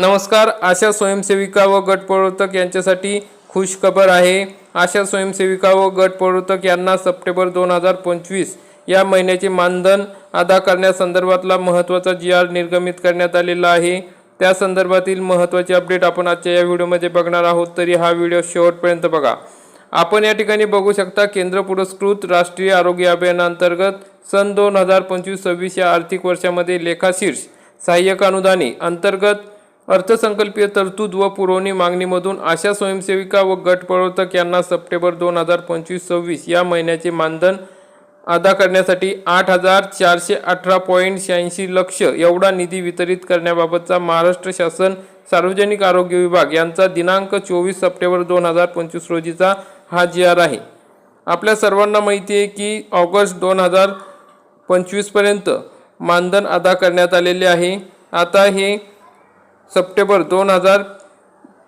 नमस्कार आशा स्वयंसेविका व गट प्रवर्तक यांच्यासाठी खुश खबर आहे. आशा स्वयंसेविका व गट प्रवर्तक यांना सप्टेंबर दोन हजार पंचवीस या महिन्याचे मानधन अदा करण्यासंदर्भातला महत्त्वाचा जी आर निर्गमित करण्यात आलेला आहे. त्या संदर्भातील महत्त्वाचे अपडेट आपण आजच्या या व्हिडिओमध्ये बघणार आहोत. तरी हा व्हिडिओ शेवटपर्यंत बघा. आपण या ठिकाणी बघू शकता केंद्र पुरस्कृत राष्ट्रीय आरोग्य अभियानांतर्गत सन दोन हजार पंचवीस सव्वीस या आर्थिक वर्षामध्ये लेखाशीर्ष सहाय्यक अनुदाने अंतर्गत अर्थसंकल्पीय तरतूद व पुरवणी मागणीमधून आशा स्वयंसेविका व गट प्रवर्तक यांना सप्टेंबर दोन हजार पंचवीस सव्वीस या महिन्याचे मानधन अदा करण्यासाठी आठ हजार चारशे अठरा पॉईंट शहाऐंशी लक्ष एवढा निधी वितरित करण्याबाबतचा महाराष्ट्र शासन सार्वजनिक आरोग्य विभाग यांचा दिनांक चोवीस सप्टेंबर दोन हजार पंचवीस रोजीचा हा जी आर आहे. आपल्या सर्वांना माहिती आहे की ऑगस्ट दोन हजार पंचवीसपर्यंत मानधन अदा करण्यात आलेले आहे. आता हे सप्टेंबर दोन हजार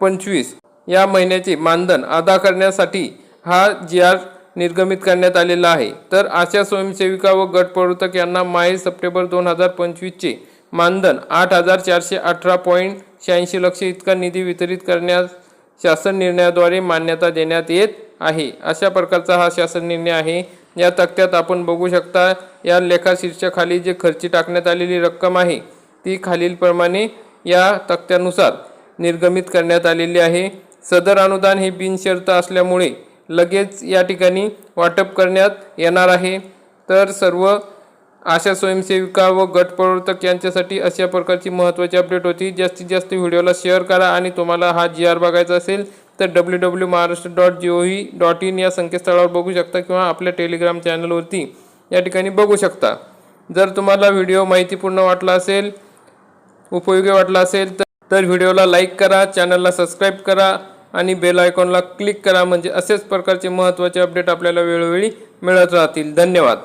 पंचवीस या महिन्याचे मानधन अदा करण्यासाठी हा जी आर निर्गमित करण्यात आलेला आहे. तर आशा स्वयंसेविका व गट प्रवर्तक यांना माहे सप्टेंबर दोन हजार पंचवीसचे मानधन आठ हजार चारशे अठरा पॉईंट शहाऐंशी लक्ष इतका निधी वितरित करण्यास शासन निर्णयाद्वारे मान्यता देण्यात येत आहे. अशा प्रकारचा हा शासन निर्णय आहे. या तक्त्यात आपण बघू शकता या लेखाशीर्षाखाली जे खर्ची टाकण्यात आलेली रक्कम आहे ती खालीलप्रमाणे या तक्त्यानुसार निर्गमित करण्यात आलेली आहे. सदर अनुदान हे बिनशर्त असल्यामुळे लगेच या ठिकाणी वाटप करण्यात येणार आहे. तर सर्व आशा स्वयंसेविका व गटप्रवर्तक यांच्यासाठी अशा प्रकारची महत्त्वाची अपडेट होती. जास्तीत जास्त व्हिडिओला शेअर करा आणि तुम्हाला हा जी आर बघायचा असेल तर W W Maharashtra dot G O V dot in या संकेतस्थळावर बघू शकता किंवा आपल्या टेलिग्राम चॅनलवरती या ठिकाणी बघू शकता. जर तुम्हाला व्हिडिओ माहितीपूर्ण वाटला असेल उपयोगी वाटला असेल तर व्हिडिओला लाईक करा चॅनलला सबस्क्राईब करा आणि बेल आयकॉनला क्लिक करा. म्हणजे असेच प्रकारचे महत्त्वाचे अपडेट आपल्याला वेळोवेळी मिळत राहतील. धन्यवाद.